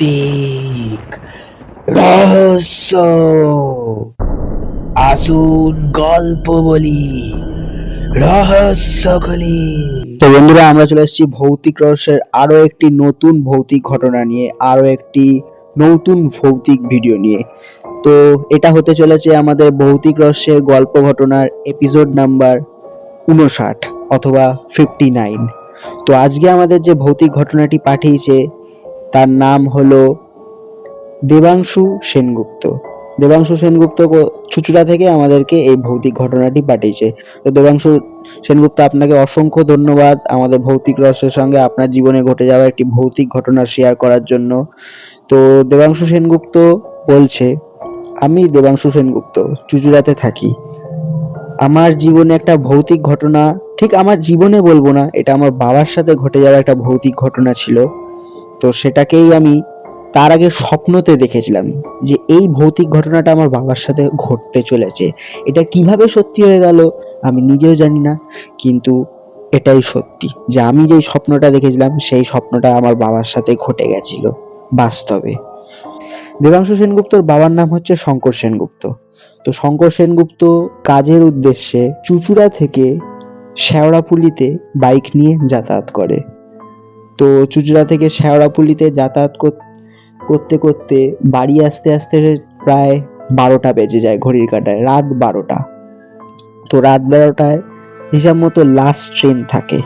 ভৌতিক রহস্য। আসুন গল্প বলি। রহস্য তো বন্ধুরা, আমরা চলে এসেছি ভৌতিক রহস্যের আরও একটি নতুন ভৌতিক ঘটনা নিয়ে আরও একটি নতুন ভৌতিক ভিডিও নিয়ে। তো এটা হতে চলেছে আমাদের ভৌতিক রহস্যের গল্প ঘটনার এপিসোড নাম্বার উনষাট অথবা ফিফটি নাইন তো আজকে আমাদের যে ভৌতিক ঘটনাটি পাঠিয়েছে তার নাম হলো দেবাংশু সেনগুপ্ত। দেবাংশু সেনগুপ্ত চুচুড়া থেকে আমাদেরকে এই ভৌতিক ঘটনাটি পাঠিয়েছে। তো দেবাংশু সেনগুপ্ত, আপনাকে অসংখ্য ধন্যবাদ আমাদের ভৌতিক রহস্যের সঙ্গে আপনার জীবনে ঘটে যাওয়া একটি ভৌতিক ঘটনা শেয়ার করার জন্য। তো দেবাংশু সেনগুপ্ত বলছে, আমি দেবাংশু সেনগুপ্ত, চুচুড়াতে থাকি। আমার জীবনে একটা ভৌতিক ঘটনা, ঠিক আমার জীবনে বলব না, এটা আমার বাবার সাথে ঘটে যাওয়া একটা ভৌতিক ঘটনা ছিল। তো সেটাকেই আমি তার আগে স্বপ্নতে দেখেছিলাম যে এই ভৌতিক ঘটনাটা আমার বাবার সাথে ঘটতে চলেছে। এটা কীভাবে সত্যি হয়ে গেল আমি নিজেও জানি না, কিন্তু এটাই সত্যি যে আমি যেই স্বপ্নটা দেখেছিলাম, সেই স্বপ্নটা আমার বাবার সাথে ঘটে গেছিল বাস্তবে। দেবাংশু সেনগুপ্তর বাবার নাম হচ্ছে শঙ্কর সেনগুপ্ত। তো শঙ্কর সেনগুপ্ত কাজের উদ্দেশ্যে চুচুড়া থেকে শেওড়াপুলিতে বাইক নিয়ে যাতায়াত করে। তো চুচুড়া থেকে শেওড়াপুলিতে যাতায়াত কর- করতে করতে বাড়ি আসতে আসতে প্রায় বারোটা বেজে যায় ঘড়ির কাঁটায়, রাত বারোটা। তো রাত বারোটায় হিসাব মতো লাস্ট ট্রেন থাকে।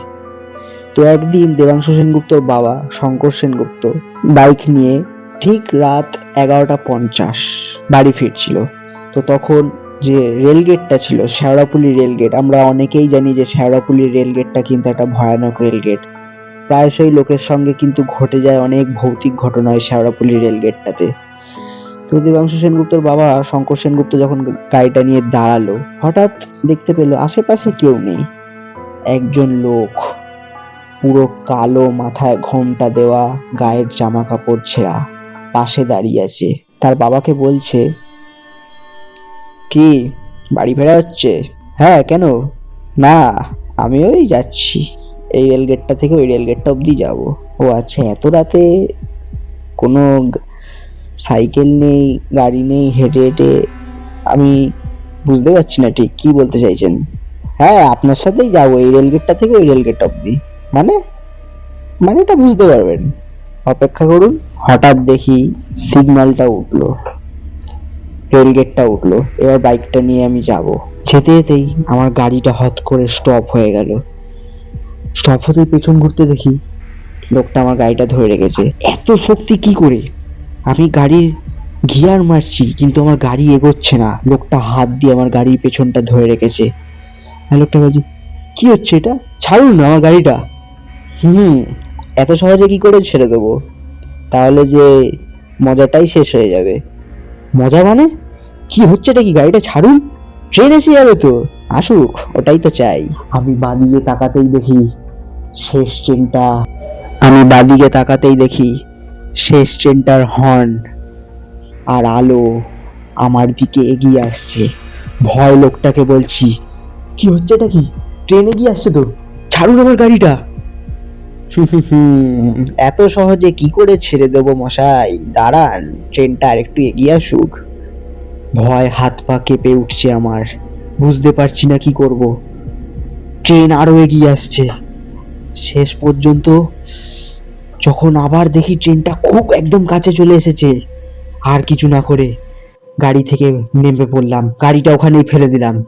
তো একদিন দেবাংশু সেনগুপ্তর বাবা, শঙ্কর সেনগুপ্ত বাইক নিয়ে ঠিক রাত এগারোটা পঞ্চাশ বাড়ি ফিরছিল। তো তখন যে রেলগেটটা ছিল, শেওড়াপুলি রেলগেট আমরা অনেকেই জানি যে শেওড়াপুলি রেলগেটটা কিন্তু একটা ভয়ানক রেলগেট প্রায়শই লোকের সঙ্গে কিন্তু ঘটে যায় অনেক ভৌতিক ঘটনা শেওড়াপুলি রেলগেটটাতে। তো দেবাংশু সেনগুপ্তর বাবা শঙ্কর সেনগুপ্ত যখন গাড়িটা নিয়ে দাঁড়াল, হঠাৎ দেখতে পেল আশেপাশে কেউ নেই। একজন লোক, পুরো কালো মাথায় ঘোমটা দেওয়া, গায়ের জামা কাপড় ছেঁড়া, পাশে দাঁড়িয়ে আছে। তার বাবাকে বলছে, কি, বাড়ি ফেরা হচ্ছে? হ্যাঁ কেন? না, আমি ওই যাচ্ছি। এই রেল রেলগেটটা থেকে ওই রেল রেলগেটটা অবধি যাব। ও আচ্ছা এত রাতে কোনো সাইকেল নেই, গাড়ি নেই, হেঁটে হেঁটে, আমি বুঝতে পারছি না ঠিক কি বলতে চাইছেন। হ্যাঁ আপনার সাথেই যাব, এই রেলগেটটা থেকে ওই রেল রেলগেট অবধি। মানে? মানে এটা বুঝতে পারবেন। অপেক্ষা করুন, হঠাৎ দেখি সিগন্যালটা উঠল। রেলগেটটা উঠল। এবার বাইকটা নিয়ে আমি যাব। যেতে যেতেই আমার গাড়িটা হট করে স্টপ হয়ে গেল। স্টপ পেছন ঘুরতে দেখি লোকটা আমার গাড়িটা ধরে রেখেছে। এত শক্তি কি করে? আমি গাড়ির গিয়ার মারছি, কিন্তু আমার গাড়ি এগোচ্ছে না। লোকটা হাত দিয়ে আমার গাড়ির পেছনটা ধরে রেখেছে। লোকটা বলছি, কি হচ্ছে এটা? ছাড়ুন না আমার গাড়িটা। হুম, এত সহজে কি করে ছেড়ে দেবো? তাহলে যে মজাটাই শেষ হয়ে যাবে। মজা মানে? কি হচ্ছে এটা কি? গাড়িটা ছাড়ুন? ট্রেন এসে যাবে তো। আসুক, ওটাই তো চাই। আমি বাদিকে তাকাতেই দেখি শেষ ট্রেনটা। আমি বাদিকে তাকাতেই দেখি, শেষ ট্রেনটার হর্ন আর আলো আমার দিকে এগিয়ে আসছে। ভয় লোকটাকে বলছি, কি হচ্ছে এটা কি? ট্রেন এগিয়ে আসছে তো? ছাড়ুন আমার গাড়িটা। এত সহজে কি করে ছেড়ে দেবো মশাই? দাঁড়ান, ট্রেনটা আরেকটু এগিয়ে আসুক। ভয় হাত পা কেঁপে উঠছে আমার। বুঝতে পারছি না কি করব। ট্রেন আরও এগিয়ে আসছে। শেষ পর্যন্ত যখন আবার দেখি ট্রেনটা খুব একদম কাছে চলে এসেছে, আর কিছু না করে গাড়ি থেকে নেমে পড়লাম। গাড়িটা ওখানেই ফেলে দিলাম।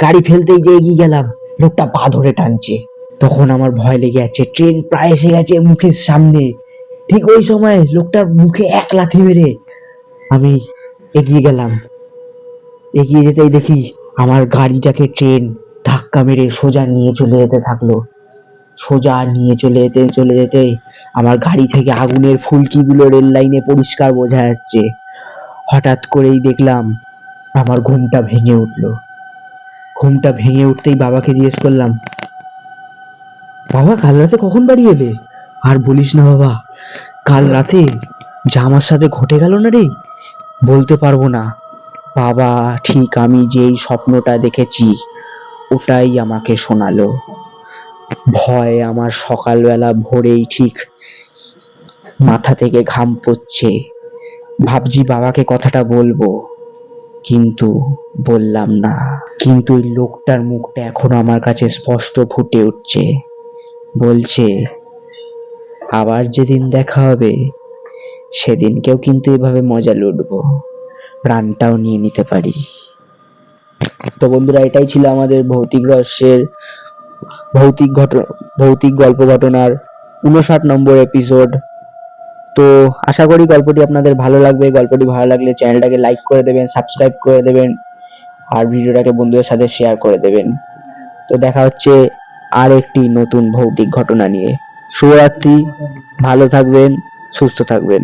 গাড়ি ফেলতেই যে এগিয়ে গেলাম, লোকটা পা ধরে টানছে। তখন আমার ভয় লেগে যাচ্ছে ট্রেন প্রায় এসে গেছে মুখের সামনে। ঠিক ওই সময় লোকটার মুখে এক লাথি মেরে আমি এগিয়ে গেলাম। এগিয়ে যেতেই দেখি আমার গাড়িটাকে ট্রেন ধাক্কা মেরে সোজা নিয়ে চলে যেতে থাকল। সোজা নিয়ে চলে যেতে চলে যেতে আমার গাড়ি থেকে আগুনের ফুলকিগুলো রেল লাইনে পরিষ্কার বোঝা যাচ্ছে। হঠাৎ করেই দেখলাম আমার ঘুমটা ভেঙে উঠল। ঘুমটা ভেঙে উঠতেই বাবাকে জিজ্ঞেস করলাম, বাবা, কাল রাতে কখন বাড়ি এলে? আর বলিস না বাবা, কাল রাতে যা আমার সাথে ঘটে গেল না রে? বলতে পারব না। বাবা, ঠিক আমি যেই স্বপ্নটা দেখেছি, ওটাই আমাকে শোনালো। ভয় আমার সকালবেলা ভোরেই ঠিক মাথা থেকে ঘাম পড়ছে। ভাবছি বাবাকে কথাটা বলব, কিন্তু বললাম না। কিন্তু ওই লোকটার মুখটা এখনও আমার কাছে স্পষ্ট ফুটে উঠছে। বলছে, আবার যেদিন দেখা হবে, সেদিনকেও কিন্তু এভাবে মজা লুটবো। প্রাণটাও নিয়ে নিতে পারি। তো বন্ধুরা, এটাই ছিল আমাদের ভৌতিক রহস্যের ভৌতিক ঘটনা, ভৌতিক গল্প ঘটনার উনষাট নম্বর এপিসোড তো আশা করি গল্পটি আপনাদের ভালো লাগবে। গল্পটি ভালো লাগলে চ্যানেলটাকে লাইক করে দেবেন সাবস্ক্রাইব করে দেবেন, আর ভিডিওটাকে বন্ধুদের সাথে শেয়ার করে দেবেন। তো দেখা হচ্ছে আর একটি নতুন ভৌতিক ঘটনা নিয়ে। শুভরাত্রি, ভালো থাকবেন, সুস্থ থাকবেন।